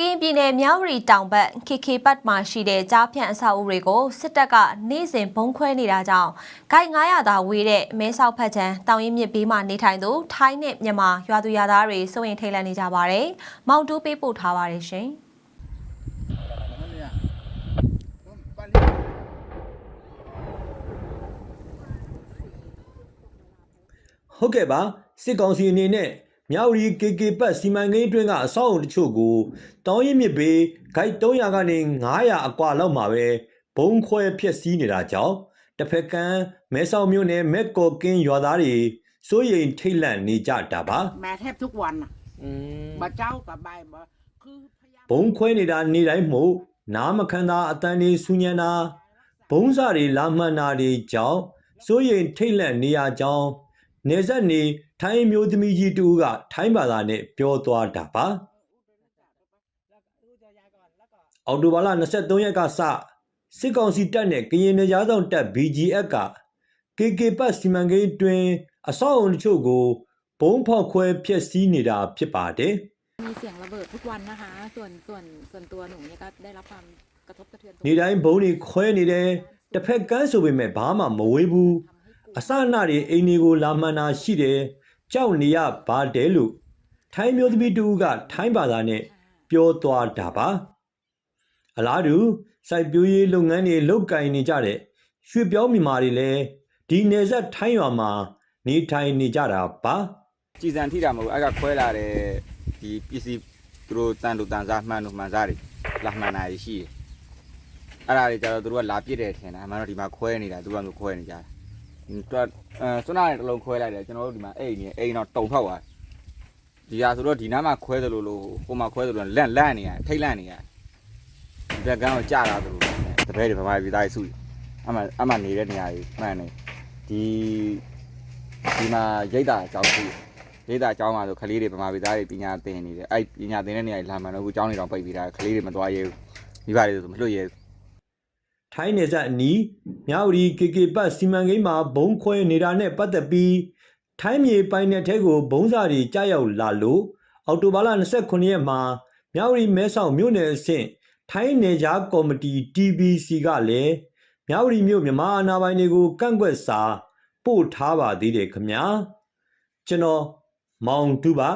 ကရင်ပြည်နယ်မြောက်ရီတောင်ဘက် KK ပတ်မှာရှိတဲ့ကြားဖြန့်အဆောက်အဦတွေကိုစစ်တပ်ကနေ့စဉ်ဘုံခွဲနေတာကြောင့်ဂိုက်900သာဝေးတဲ့မဲဆောက်ဖက်ချမ်းတောင်ရင်မြစ်ဘေးမှာနေထိုင်သူထိုင်းနဲ့မြန်မာရွာသူရွာသားတွေစိုးရင်ထိတ်လန့်နေကြပါတယ်။မောင်တူးပေးပို့ထားပါတယ်ရှင်။ဟုတ်ကဲ့ပါစစ်ကောင်စီအနေနဲ့ မြောက်ရီ KK ပတ်စီမံကိန်းအတွင်းကအဆောက်အုံတချို့ကိုတောင်းရင်မြစ်ဘေးဂိုက်300ကနေ900အကွာလောက်မှာပဲဘုံခွဲဖျက်ဆီးနေတာကြောင့်တစ်ဖက်ကမ်းမဲဆောက်မြို့နယ်မဲကော်ကင်းရွာသားတွေစိုးရိမ်ထိတ်လန့်နေကြတာပါ มาแทบทุกวันน่ะ อืม มาเจ้ากับใบายมาคือพยายาม ဘုံခွဲနေတာနေတိုင်းမှုနားမခန္ဓာအတန်တွေဆူညံတာဘုံစာတွေလာမှန်တာတွေကြောင့်စိုးရိမ်ထိတ်လန့်နေရကြောင်းနေဆက်နေ ထိုင်းမျိုးသမီးကြီးတူကထိုင်းဘာသာနဲ့ပြောသွားတာပါ အော်တိုဘာလ23ရက်ကစစစ်ကောင်စီတပ်နဲ့ကရင်နယ်ကြားဆောင်တပ် BGF က KK ပတ်စီမံကိန်းအတွင်းအဆောက်အုံတချို့ကိုဘုံဖောက်ခွဲဖျက်ဆီးနေတာဖြစ်ပါတယ် มีเสียงระเบิดทุกวันนะคะ ส่วนส่วนส่วนตัวหนูเนี่ยก็ได้รับความกระทบกระเทือน ။နေတိုင်းဘုံတွေခွဲနေတယ်တစ်ဖက်ကန်းဆိုပေမဲ့ဘာမှမဝေးဘူး။အစအနတွေအိမ်တွေကိုလာမှန်တာရှိတယ်။ ကြောက်နေရပါတယ်လို့ထိုင်းမျိုးသမီးတူကထိုင်းဘာသာနဲ့ပြောသွားတာပါ။အလားတူစိုက်ပျိုးရေးလုပ်ငန်းတွေလုပ်ကင်နေကြတဲ့ရွှေပြောင်းမြန်မာတွေလည်းဒီနယ်ဆက်ထိုင်းရွာမှာနေထိုင်နေကြတာပါကြည်စံထိတာမဟုတ်ဘူးအဲ့ကခွဲလာတဲ့ဒီပစ္စည်းသူတို့တန်တူတန်စားမှန်တူမှန်စားတွေလာမှန်တာရှိတယ်အဲ့ဒါတွေကြတော့သူတို့ကလာပြစ်တယ်ထင်တာအမှန်တော့ဒီမှာခွဲနေတာသူကမျိုးခွဲနေကြတာ သူကအဲစွနာနဲ့တစ်လုံးခွဲလိုက်တယ်ကျွန်တော်တို့ဒီမှာအိမ်နေအိမ်တော့တုံထောက်သွားဒီဟာဆိုတော့ဒီနားမှာခွဲတယ်လို့လို့ဟိုမှာခွဲတယ်လို့လန့်လန့်နေရတယ်ထိတ်လန့်နေရတယ်ဒီဘက်ကန်းကိုကြာလာသလိုတပည့်တွေဗမာပြည်သားတွေစုအမှအမှနေတဲ့နေရာကြီးမှန်နေဒီဒီမှာရိတ်တာအကြောင်းရှိတယ်ဒေတာအကြောင်းပါဆိုခလေးတွေဗမာပြည်သားတွေပညာသင်နေတယ်အဲ့ပညာသင်တဲ့နေရာကြီးလာမှန်တော့အခုအကြောင်းတွေတော့ပိတ်ပြီးတာခလေးတွေမသွားရဲဘူးမိဘတွေဆိုမလွတ်ရဲဘူး။ ထိုင်းနယ်ဆက်အနီးမြောက်ရီ KK ပတ်စီမံကိန်းမှာဘုံခွဲနေတာနဲ့ပတ်သက်ပြီးထိုင်းမြေပိုင်နယ်ထဲကိုဘုံစာတွေကြားရောက်လာလို့အောက်တိုဘာလ29ရက်မှာမြောက်ရီမဲဆောက်မြို့နယ်အဆင့်ထိုင်းနယ်ကြားကော်မတီ TBC ကလည်းမြောက်ရီမြို့မြန်မာအာဏာပိုင်တွေကိုကန့်ကွက်စာပို့ထားပါသေးတယ်ခင်ဗျာကျွန်တော်မောင်တူပါ